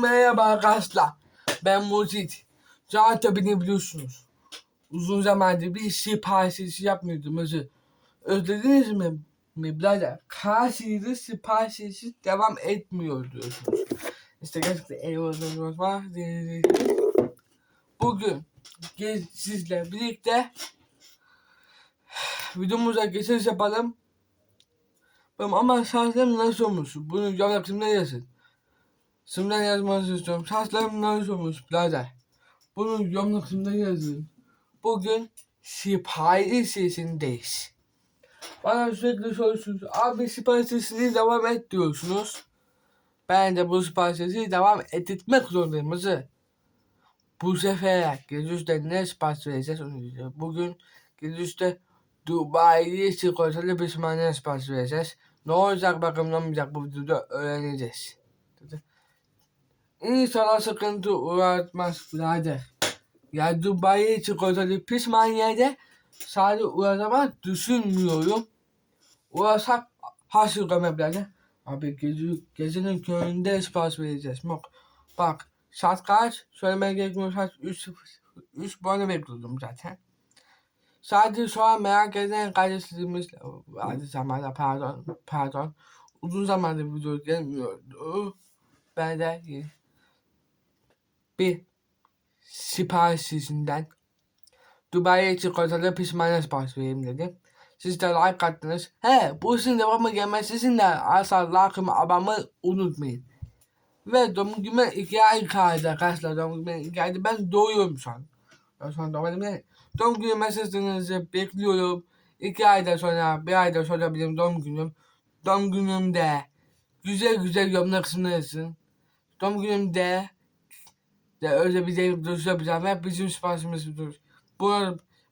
Merhaba arkadaşlar. Ben Mucit. Zaten beni biliyorsunuz. Uzun zamandır bir sipariş yapmıyordum. Özür. Özlediniz mi? Mi birader? Karşıydı sipariş işi devam etmiyor diyorsunuz. İşte gerçekten eyvallah var. Bugün sizle birlikte videomuza geçiş yapalım. Benim ama şanslarım nasıl olmuş? Bunu yorumlar kısmına yazın. Şimdiden yazmanızı istiyorum. Şanslarım nasıl olmuş birader? Bunu yorumlar kısmına yazın. Bugün sipariş sesindeyiz. Bana sürekli soruyorsunuz. Abi sipariş sesini devam et diyorsunuz. Ben de bu sipariş sesini devam ettirmek zorundayım. Nasıl? Bu sefer Gülüs'te ne sipariş vereceğiz. Bugün Gülüs'te Dubai'li çikolatalı pişmaniye sipariş vereceğiz. Ne olacak bakalım ne olmayacak bu videoda öğreneceğiz. İnşallah sıkıntı uğratmaz birader. Ya Dubai çikolatalı pişmaniyede sadece uğratamaz düşünmüyorum. Uğrasak hasıl kalmaya birader. Abi gece, gecenin köründe sipariş vereceğiz. Bak, bak saat kaç? Söylemeye gerekmiyor. Saat 3, 3 bana bekliyordum zaten. Sadece şu an merak eden kardeşlerimiz vardı zamanda pardon pardon. Uzun zamandır video gelmiyordu. Ben de bir sipariş izinden Dubai'ye çikolatalı pişmaniye sipariş vereyim dedim. Siz de like attınız. He bu işin devamı gelmesi için de asla like'ımı abamı unutmayın. Ve doğum günüme iki ay kaldı arkadaşlar. Doğum günüme iki ayda ben doğuyorum şu an. Şu an doğmadım yani. Doğum günü mesajlarınızı bekliyorum. İki ayda sonra, bir ayda sonra benim doğum günüm. Doğum günümde güzel güzel yorumlar kısmına. Doğum günümde de öyle bir de videosu yapacağım ve bizim videosu. Bu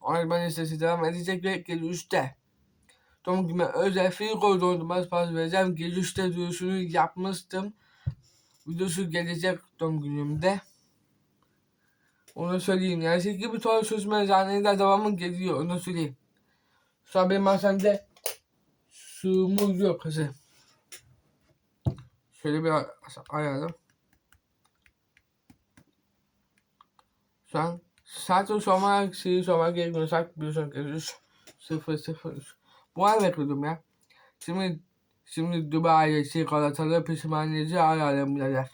Orman listesi devam edecek ve gece 3'te. Doğum günüme özel Frigo dondurma sipariş vereceğim. Gece 3'te videosunu yapmıştım. Videosu gelecek doğum günümde. Onu söyleyeyim. Yani siz gibi sonra sözüme zannetle devamı geliyor. Onu söyleyeyim. Şu an benim masamda suyumuz yok kızım. Şöyle bir ayarlayalım. Şu an saat sormak şeyi sormak gerekmiyor. Saat bir sonraki 3 0 0 3. Bu ay bekliyordum ya. Şimdi şimdi Dubai'ye çikolatalı pişmaniyeci ayarlayalım birader.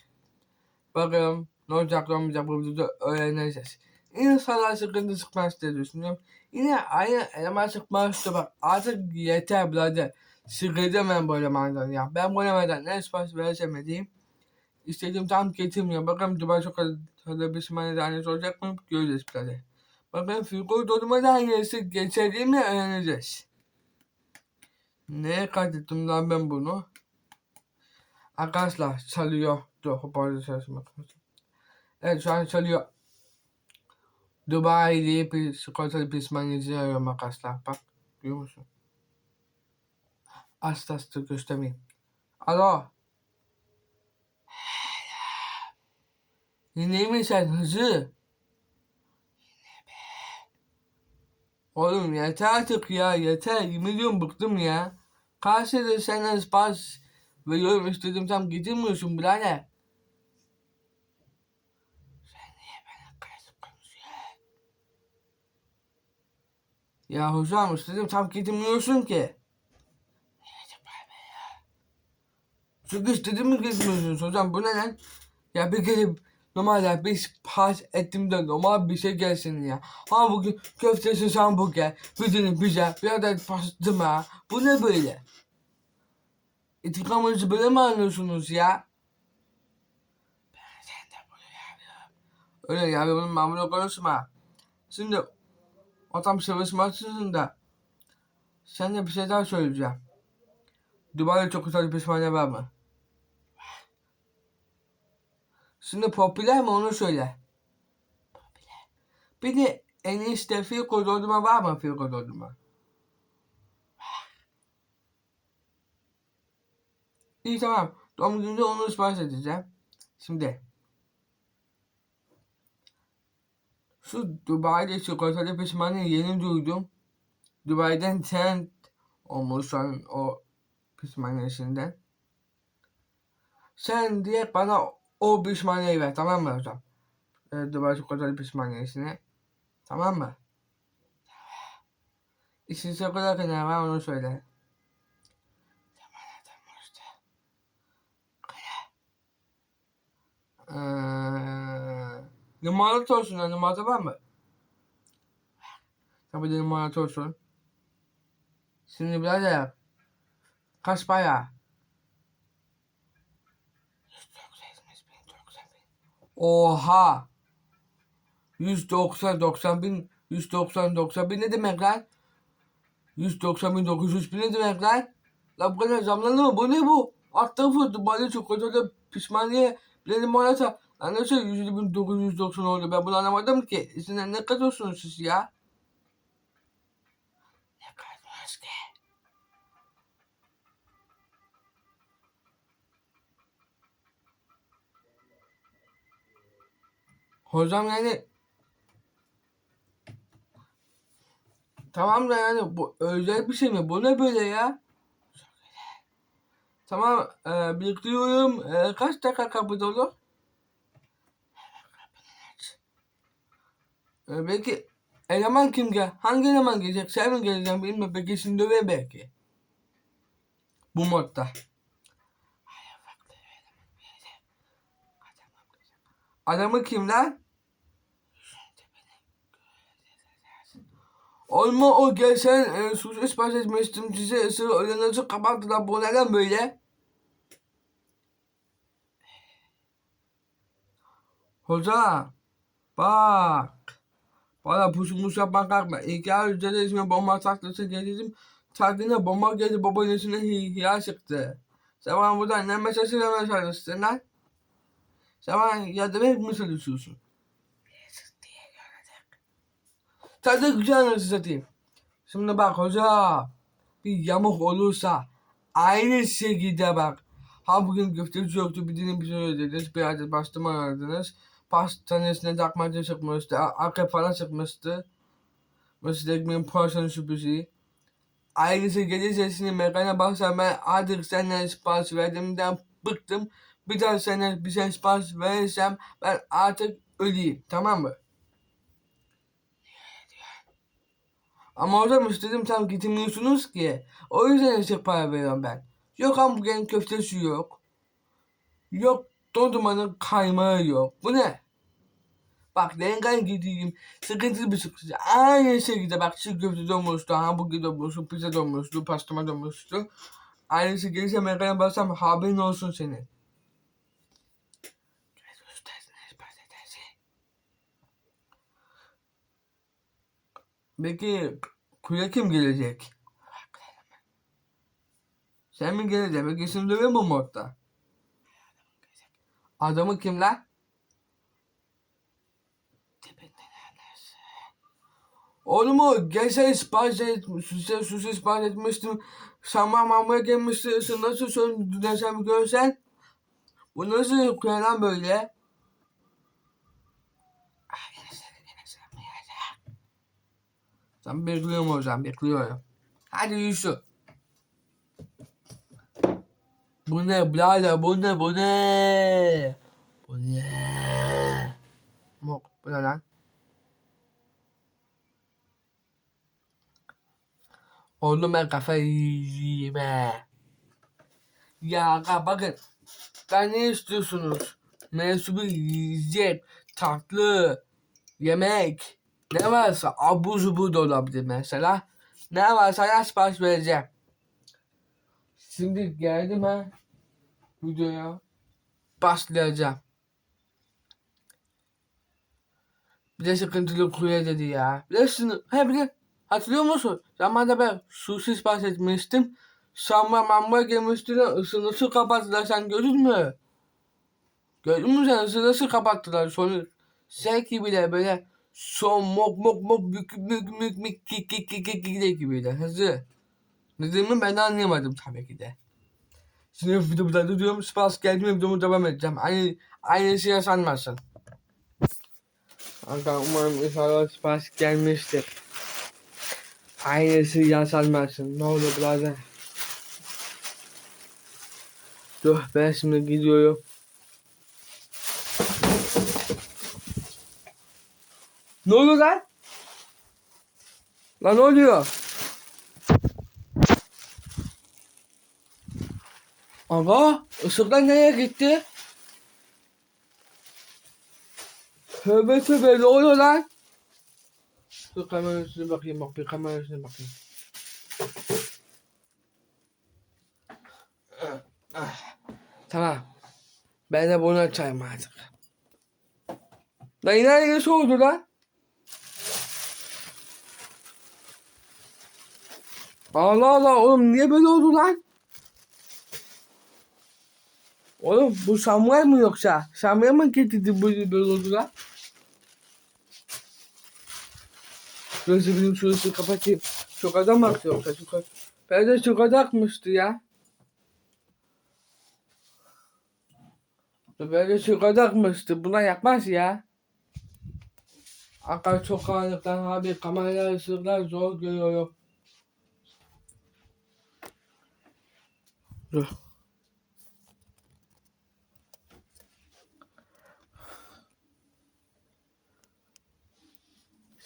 Bakalım ne olacak ne olmayacak bu videoda öğreneceğiz. İnsanlar sıkıntı çıkmaz diye düşünüyorum. Yine aynı eleman çıkmaz da bak artık yeter birader. Sıkıldım ben bu elemandan ya. Ben bu elemandan ne sipariş vereceğim. İstediğim tam getirmiyor. Bakalım Dubai çikolatalı pişmaniyeci annesi olacak mı göreceğiz birader. Bakın Figo dondurma tanesi geçerli mi öğreneceğiz. Neye kaydettim lan ben bunu? Arkadaşlar çalıyor. Dur hoparlör çalışmak. Evet şu an çalıyor. Dubai'li bir çikolatalı pişmaniyeci arıyorum arkadaşlar. Bak görüyor musun? Asla asla göstermeyeyim. Alo. Yine mi sen hızı? Oğlum yeter artık ya yeter. Yemin ediyorum bıktım ya. Karşıda senden sipariş veriyorum istedim tam getirmiyorsun birader. Sen niye bana karşı konuşuyorsun? Ya hocam istedim tam getirmiyorsun ki. Çünkü istedim mi getirmiyorsun hocam bu ne lan? Ya bir kere normalde bir sipariş ettiğimde normal bir şey gelsin ya. Ha bugün köftesiz hamburger, dilim pizza, bir adet pastırma. Bu ne böyle? İntikamınızı böyle mi anlıyorsunuz ya? Ben sen de bunu yapıyorum. Öyle ya benim mamura konuşma. Şimdi ortam çalışmasında sen de bir şey daha söyleyeceğim. Dubai'de çok güzel bir pişmaniye var mı? Şimdi popüler mi onu söyle. Popüler. Bir de en iyisi Firko dondurma var mı Firko dondurma? İyi tamam. Doğum gününde onu sipariş edeceğim. Şimdi. Şu Dubai'de çikolatalı pişmaniye yeni duydum. Dubai'den trend olmuş an o pişmaniyesinden. Sen diye bana o pişmaniyeyi ver tamam mı hocam? Ee, Dubai Çikolatalı pişmaniyesini. Tamam mı? İşin çikolata ne var onu söyle. Ee, limonata ha, Limonata var mı? Tabii limonata olsun. Şimdi birader. Kaç para? Oha! 190 90 bin 190 90 bin ne demek lan? 190 bin 900 bin ne demek lan? La bu kadar zamlandı mı? Bu ne bu? Attı fırtı bana çikolata pişmaniye bir limonata. Lan nasıl 100 bin 990 oldu? Ben bunu anlamadım ki. Sizin ne kadıyorsunuz siz ya? Ne kadıyorsunuz ki? Hocam yani Tamam da yani bu özel bir şey mi? Bu ne böyle ya? Tamam e, bekliyorum. E, kaç dakika kapıda olur? E, belki eleman kim gel? Hangi eleman gelecek? Sen mi geleceksin bilmiyorum. Belki şimdi döveyim belki. Bu modda. Adamı kim lan? Olma o gel sen e, suç ispat etmiştim size ısırı önünüzü kapattılar bu neden böyle? Hoca bak bana pusmuş yapmak kalkma. Önce de ismi bomba taklası getirdim. Taklına bomba geldi babanın üstüne hi hiya çıktı. Bana buradan ne mesajı çalıştın lan? Sen bana yardım etmeye çalışıyorsun. Tadı güzel nasıl satayım. Şimdi bak hoca bir yamuk olursa aynı şekilde bak. Ha bugün köfteci yoktu bir dilim bir şey ödediniz. Bir adet bastırma aradınız. Pastanesine takmaca çıkmıştı. Akrep falan çıkmıştı. Mesela ekmeğin poğaçanın sürprizi. Ayrıca gece sesini mekana baksa ben artık senden sipariş verdiğimden bıktım. Bir daha senden bir şey sipariş verirsem ben artık öleyim. Tamam mı? Ama hocam istedim tam getirmiyorsunuz ki. O yüzden eksik para veriyorum ben. Yok hamburgerin köftesi yok. Yok dondurmanın kaymağı yok. Bu ne? Bak rengen gideyim. Sıkıntılı bir sıkıntı. Aynı şekilde bak çiğ köfte donmuştu, hamburger donmuştu, pizza donmuştu, pastırma donmuştu. Aynısı gelirse mekana bassam haberin olsun senin. Peki kule kim gelecek? Sen mi geleceksin? Peki isim dövüyor mu modda? Adamı kim lan? Oğlum o geçen sipariş etmiştim, sushi sipariş etmiştim. Samar mamaya gelmişti, sen nasıl söndü desem görsen. Bu nasıl kuyalan böyle? Sen bekliyorum hocam, bekliyorum. Hadi Yusuf. Bu ne birader, bu ne, bu ne? Bu ne? Mok, bu ne lan? Oğlum ben kafayı yiyeyim he. Ya bakın. Ben ne istiyorsunuz? Mensubu yiyecek, tatlı, yemek. Ne varsa abur cubur da olabilir mesela. Ne varsa sipariş vereceğim. Şimdi geldim ha. Videoya. Başlayacağım. Bir de sıkıntılı kurye dedi ya. Bir de şunu, he bir de hatırlıyor musun? Zamanında ben sushi sipariş etmiştim. Samra mamra gelmişti ısını su kapattılar sen gördün mü? Gördün mü sen ısını su kapattılar sonra şey gibi de böyle son mok mok mok mük mük mük mük kik kik kik kik gibi de hızlı. Dediğimi ben de anlayamadım tabii ki de. Şimdi videoda duruyorum sipariş geldi mi videomu devam edeceğim. Aynı, aynı şey yaşanmasın. Kanka umarım inşallah sipariş gelmiştir. Aynısı yaşanmasın. Ne olur birader. Dur ben şimdi gidiyorum. Ne oluyor lan? Lan ne oluyor? Aga ışıklar nereye gitti? Tövbe tövbe ne oluyor lan? Dur kameranın üstüne bakayım bak bir kameranın üstüne bakayım. Tamam. Ben de bunu açayım artık. Lan yine ne soğudu lan? Allah Allah oğlum niye böyle oldu lan? Oğlum bu Samuel mı yoksa? Samuel mi getirdi böyle böyle oldu lan? Şurası benim şurası kapatayım. Çok adam aktı yoksa çok adam. Ben de çok adam akmıştı ya. Böyle çok adam akmıştı. Buna yapmaz ya. Akar çok karanlıktan abi kamera ışıklar zor görüyorum. Dur.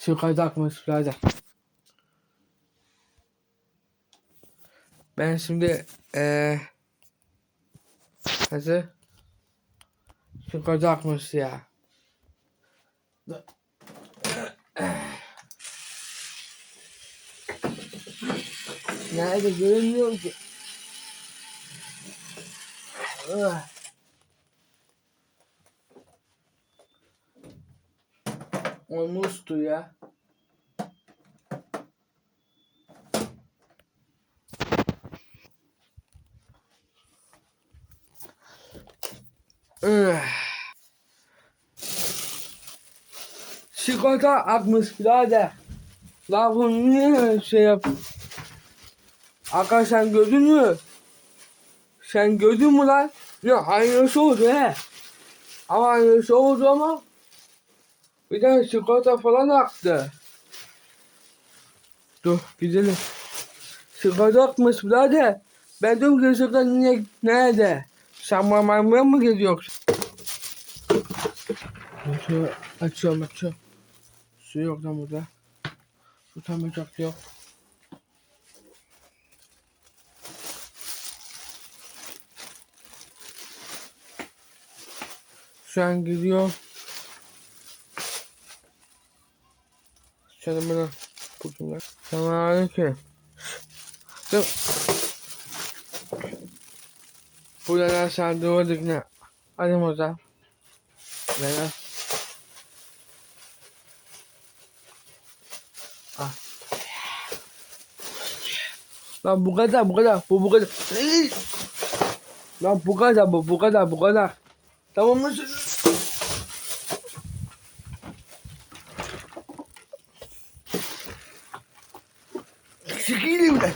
Şu kaytakmış birader. Ben şimdi eee Hazır. Şu kaytakmış ya. Nerede görünmüyor ki? Ah. Olmuştu ya. Sigorta akmış birader. La bu niye şey yap? Aka sen gördün mü? Sen gördün mü lan? Ya aynısı oldu he. Ama aynısı oldu ama bir de sigorta falan aktı. Dur gidelim. Sigorta akmış birader. Ben diyorum ki niye, nerede? Sen mamaya mı gidiyorsun? Şu açıyorum açıyorum. Su yok lan burada. Su tamayacak yok. Şu an gidiyor. Şöyle bana kurtulma. Tamam aleyküm. Dur. Buradan aşağı doğru ne? Hadi Moza. Ver. Ah. Lan bu kadar bu kadar bu bu kadar. Lan bu kadar bu bu kadar bu kadar. Tamam mı? Sikiyim ben.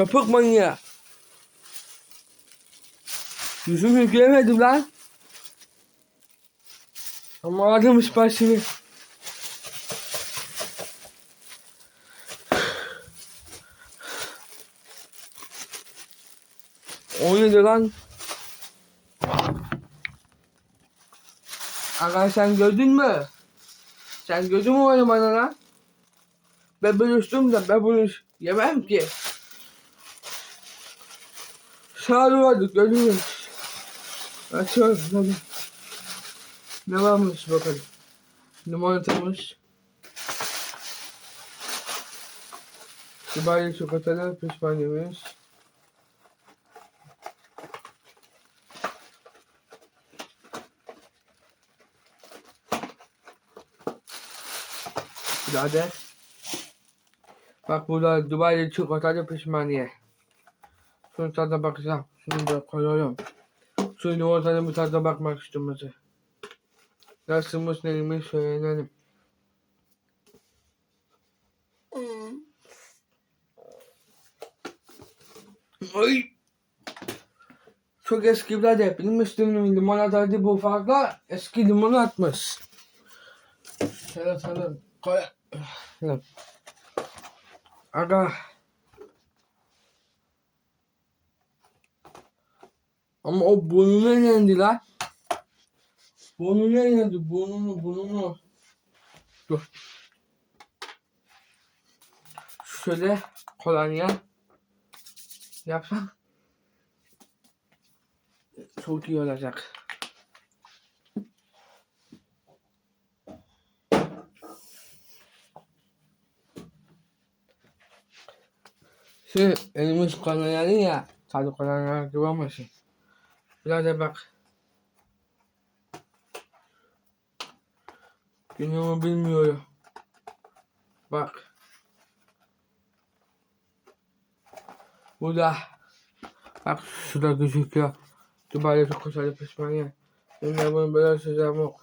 Sapık manyağı. Yüzümü yükleyemedim lan. Ama aldım siparişimi. O neydi lan? Aga sen gördün mü? Sen onu bana lan? Ben bölüştüm de ben bunu yemem ki. Çağırıyorduk mü? Açıyorum hadi. Ne varmış bakalım. Limonatamış. Dubai çikolatalı pişmaniyemiz. Birader. Bak burada Dubai çikolatalı pişmaniye. Şunun tadına bakacağım. Şunu da koyuyorum. Şu limonata'nın bir tadına bakmak istiyorum. Nasılmış neymiş söyleyelim. Ay. Çok eski birader. Bilmiştim limonataydı bu farklı. Eski limonu atmış. Şöyle sana koy. Aga. Ama o burnuna yendi lan. Burnuna yendi. Burnunu burnunu. Dur. Şöyle kolonya yapsam çok iyi olacak. Şimdi elimiz kolonyalı ya. Tadı kolonyalı gibi olmasın. Biraz da bak. Günümü bilmiyorum. Bak. Burada. Bak şurada gözüküyor. Dubai'de çok güzel pişmaniye. Benim bunu böyle sözüm yok.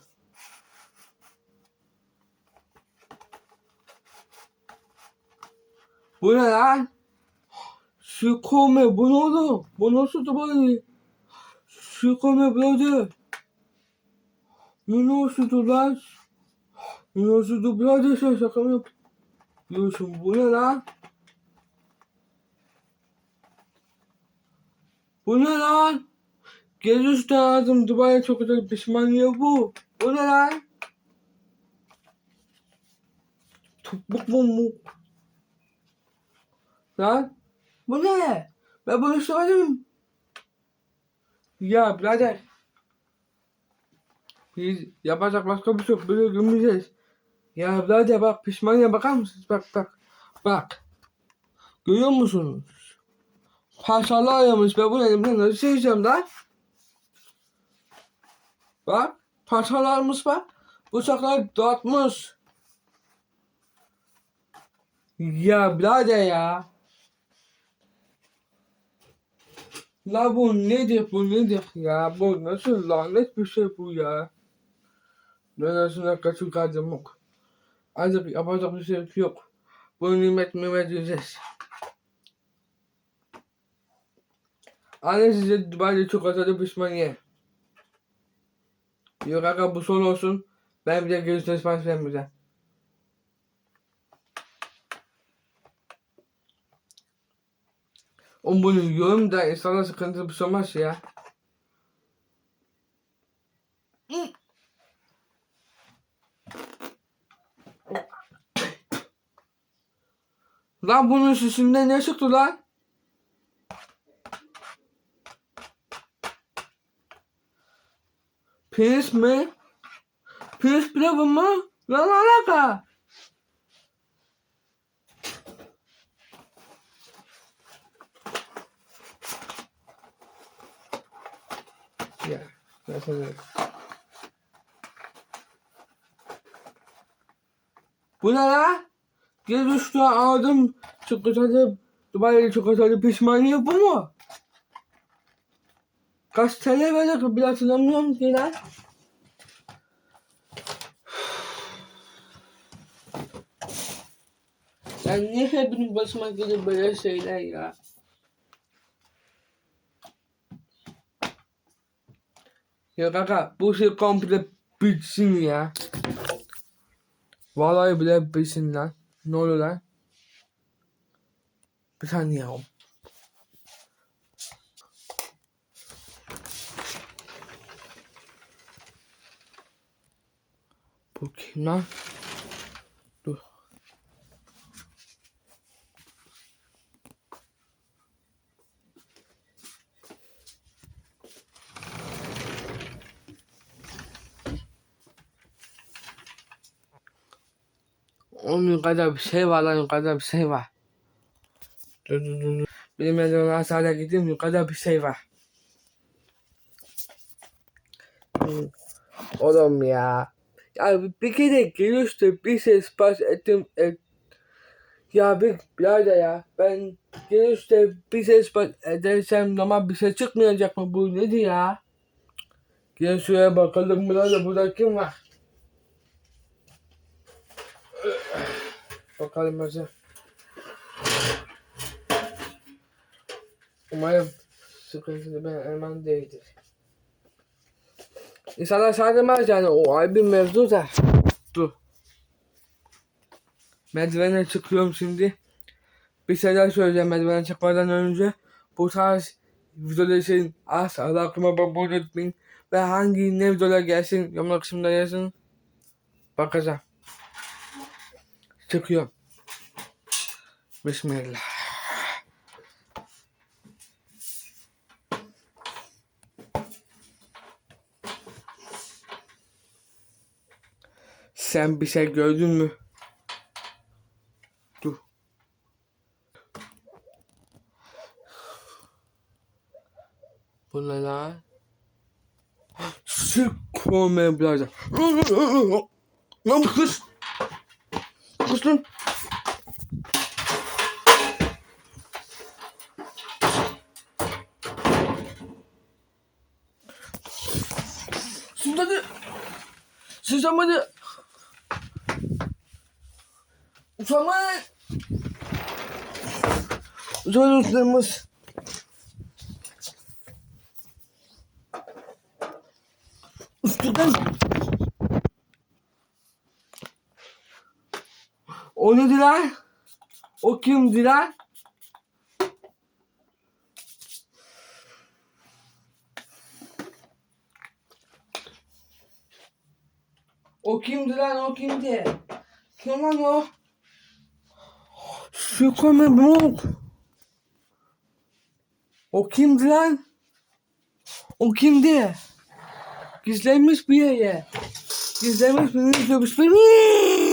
Bu ne lan? Şükome bu ne oğlum? Bu nasıl Dubai? Şükome brother. Bu nasıl lan? Bu nasıl brother sen şaka mı yapıyorsun? Bu ne lan? Bu ne lan? Gezi lazım Dubai'ye çok güzel pişmaniye bu. Bu ne lan? Topuk mu mu? Lan? Bu ne? Ben bunu söyledim. Ya birader. Biz yapacak başka bir şey. Böyle gömeceğiz. Ya birader bak pişmaniye bakar mısınız? Bak bak. Bak. Görüyor musunuz? Parçalar ayırmış. Ben bunu elimden nasıl çekeceğim lan? Bak. Parçalarmış bak. Bıçaklar dağıtmış. Ya birader ya. La bu nedir bu nedir ya? Bu nasıl lanet bir şey bu ya? Ben aslında kaçı kaldım yok. Artık yapacak bir şey yok. Bu nimet nimet yiyeceğiz. Anne size Dubai'de çok asadı pişmaniye. Yok aga bu son olsun. Ben bir de görüşürüz sipariş vermeyeceğim. Oğlum bunu yiyorum da insana sıkıntı bir şey ya. Lan bunun süsünde ne çıktı lan? Pirinç mi? Pirinç pilavı mı? Lan alaka? Ya, öyle. Bu ne la? Gel düştü aldım. Çikolatalı, Dubai'li çikolatalı pişmaniye bu mu? Kaç TL verdik bir hatırlamıyorum ki lan. Sen niye hepiniz başıma gelir böyle şeyler ya? Ya kaka bu şey komple bitsin ya. Vallahi bile bitsin lan. Ne oluyor lan? Bir saniye ya. Bu kim lan? Oğlum yukarıda bir şey var lan yukarıda bir şey var. Dur dur dur. Benim elime aşağıya gideyim yukarıda bir şey var. Hmm. Oğlum ya. Ya bir kere gelişte bir şey sipariş ettim. Et. Ya bir birader ya ben gelişte bir şey sipariş edersem normal bir şey çıkmayacak mı bu nedir ya? Gel şuraya bakalım burada burada kim var? Bakalım hocam. Umarım sıkıntılı ben hemen değildir. İnsanlar sarılmaz yani o ay bir mevzu da. Dur. Merdivene çıkıyorum şimdi. Bir şeyler söyleyeceğim merdivene çıkmadan önce. Bu tarz videoları için asla aklıma abone unutmayın. Ve hangi ne videolar gelsin yorumlar kısmında yazın. Bakacağım. Çıkıyor. Bismillah. Sen bir şey gördün mü? Dur. Bu ne lan? Sıkma birader. Lan bu kız. Lan. Sızladı. Sızlamadı. Uçamayın. Uçamayın uçlarımız. Üstünden. O neydi lan? O kimdi lan? O kimdi lan o kimdi? Kim lan o? Şaka Mehmet. O kimdi lan? O kimdi? Gizlenmiş bir yere. Gizlenmiş birini beni.